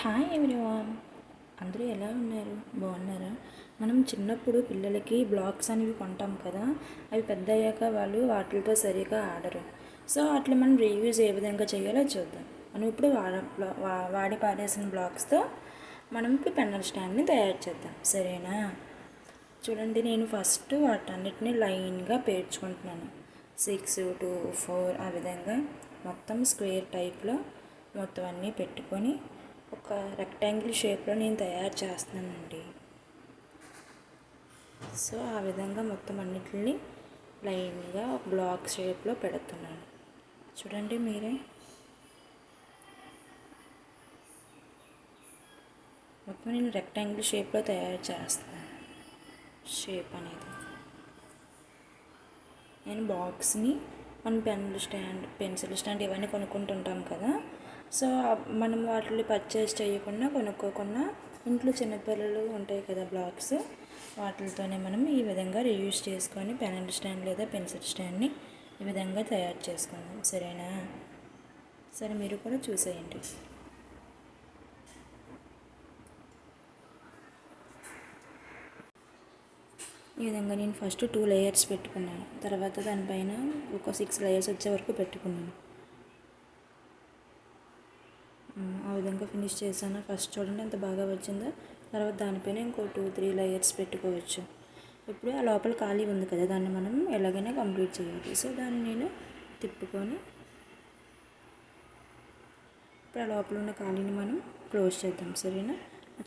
Hi everyone. అందరూ ఎలా ఉన్నారు? బాగున్నారా? మనం చిన్నప్పుడు పిల్లలకి బ్లాక్స్ అనేవి కొంటాం కదా అవి పెద్ద అయ్యాక వాళ్ళు వాటితో సరిగా ఆడరు. సో అట్లా మనం రీయూజ్ ఏ విధంగా చేయాలో చూద్దాం. మనం ఇప్పుడు వాడ వాడి పాడేసిన బ్లాక్స్తో మనం పెన్నల్ స్టాండ్ని తయారు చేద్దాం. సరేనా? చూడండి నేను ఫస్ట్ వాటన్నిటిని లైన్గా పేర్చుకుంటున్నాను. సిక్స్ టూ ఫోర్ ఆ విధంగా మొత్తం స్క్వేర్ టైప్లో మొత్తం అన్నీ పెట్టుకొని ఒక రెక్టాంగిల్ షేప్లో నేను తయారు చేస్తున్నానండి. సో ఆ విధంగా మొత్తం అన్నిటిని లైన్గా బ్లాక్ షేప్లో పెడుతున్నాను. చూడండి మీరే. మొత్తం నేను రెక్టాంగిల్ షేప్లో తయారు చేస్తాను షేప్ అనేది. నేను బాక్స్ని మనం పెన్ స్టాండ్ పెన్సిల్ స్టాండ్ ఇవన్నీ కొనుక్కుంటుంటాం కదా. సో మనం వాటిని పర్చేస్ చేయకుండా కొనుక్కోకుండా ఇంట్లో చిన్నపిల్లలు ఉంటాయి కదా బ్లాక్స్ వాటితోనే మనం ఈ విధంగా రియూజ్ చేసుకొని పెన్ స్టాండ్ లేదా పెన్సిల్ స్టాండ్ని ఈ విధంగా తయారు చేసుకుందాం. సరేనా? సరే మీరు కూడా చూసేయండి. ఈ విధంగా నేను ఫస్ట్ టూ లేయర్స్ పెట్టుకున్నాను. తర్వాత దానిపైన ఒక సిక్స్ లేయర్స్ వచ్చే వరకు పెట్టుకున్నాను. ఆ విధంగా ఫినిష్ చేశాను. ఫస్ట్ చూడండి ఎంత బాగా వచ్చిందో. తర్వాత దానిపైన ఇంకో టూ త్రీ లేయర్స్ పెట్టుకోవచ్చు. ఇప్పుడు ఆ లోపల ఖాళీ ఉంది కదా దాన్ని మనం ఎలాగైనా కంప్లీట్ చేయాలి. సో దాన్ని నేను తిప్పుకొని ఇప్పుడు ఆ లోపల ఉన్న ఖాళీని మనం క్లోజ్ చేద్దాం. సరేనా?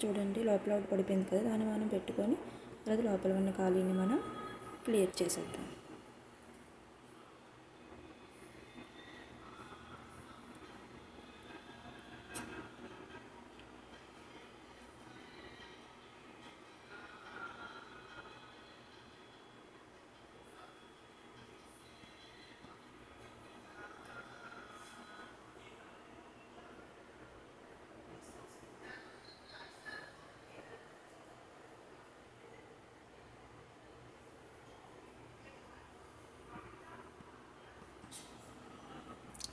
చూడండి లోపల పడిపోయింది కదా దాన్ని మనం పెట్టుకొని తర్వాత లోపల ఉన్న ఖాళీని మనం క్లియర్ చేసేద్దాం.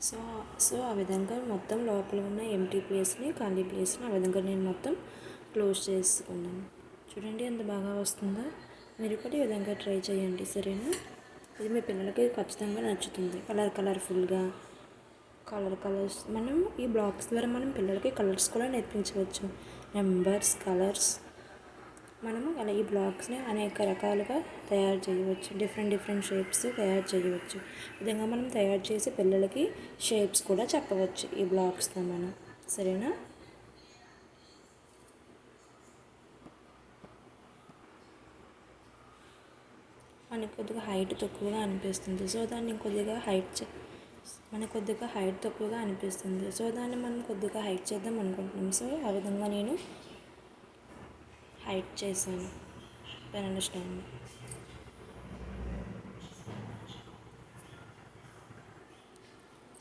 సో సో ఆ విధంగా మొత్తం లోపల ఉన్న ఎంటీ ప్లేస్ని ఖాళీ ప్లేస్ని ఆ విధంగా నేను మొత్తం క్లోజ్ చేసుకున్నాను. చూడండి ఎంత బాగా వస్తుందో. మీరు కూడా ఈ విధంగా ట్రై చేయండి సరేనా? ఇది మీ పిల్లలకి ఖచ్చితంగా నచ్చుతుంది. కలర్ కలర్ఫుల్గా కలర్ కలర్స్ మనం ఈ బ్లాక్స్ ద్వారా మనం పిల్లలకి కలర్స్ కూడా నేర్పించవచ్చు. నెంబర్స్ కలర్స్ మనము అలా ఈ బ్లాక్స్ని అనేక రకాలుగా తయారు చేయవచ్చు. డిఫరెంట్ డిఫరెంట్ షేప్స్ తయారు చేయవచ్చు. విధంగా మనం తయారు చేసి పిల్లలకి షేప్స్ కూడా చెప్పవచ్చు ఈ బ్లాక్స్తో మనం. సరేనా? మనకు కొద్దిగా హైట్ తక్కువగా అనిపిస్తుంది. సో దాన్ని కొద్దిగా హైట్ మనకు కొద్దిగా హైట్ తక్కువగా అనిపిస్తుంది. సో దాన్ని మనం కొద్దిగా హైట్ చేద్దాం అనుకుంటున్నాం. సో ఆ విధంగా నేను హైట్ చేశాను. పన్నెండు stand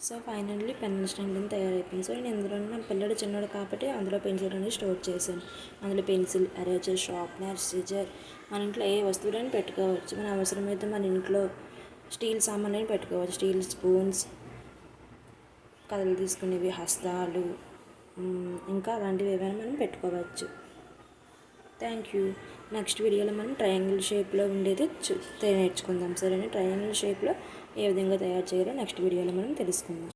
so finally pen stand తయారైపోయింది. సో నేను ఇందులో నా పిల్లడు చిన్నోడు కాబట్టి అందులో పెన్సిల్ అనేది స్టోర్ చేశాను. అందులో పెన్సిల్ ఎరేజర్ షార్ప్నర్ సిజర్ మన ఇంట్లో ఏ వస్తువులైనా పెట్టుకోవచ్చు. మన అవసరమైతే మన ఇంట్లో స్టీల్ సామాన్లు పెట్టుకోవచ్చు. స్టీల్ స్పూన్స్ కథలు తీసుకునేవి హస్తాలు ఇంకా అలాంటివి ఏవైనా మనం పెట్టుకోవచ్చు. Thank you. నెక్స్ట్ వీడియోలో మనం ట్రయాంగిల్ షేప్లో ఉండేది చూ నేర్చుకుందాం. సరేనా? ట్రయాంగిల్ షేప్లో ఏ విధంగా తయారు చేయాలో నెక్స్ట్ వీడియోలో మనం తెలుసుకుందాం.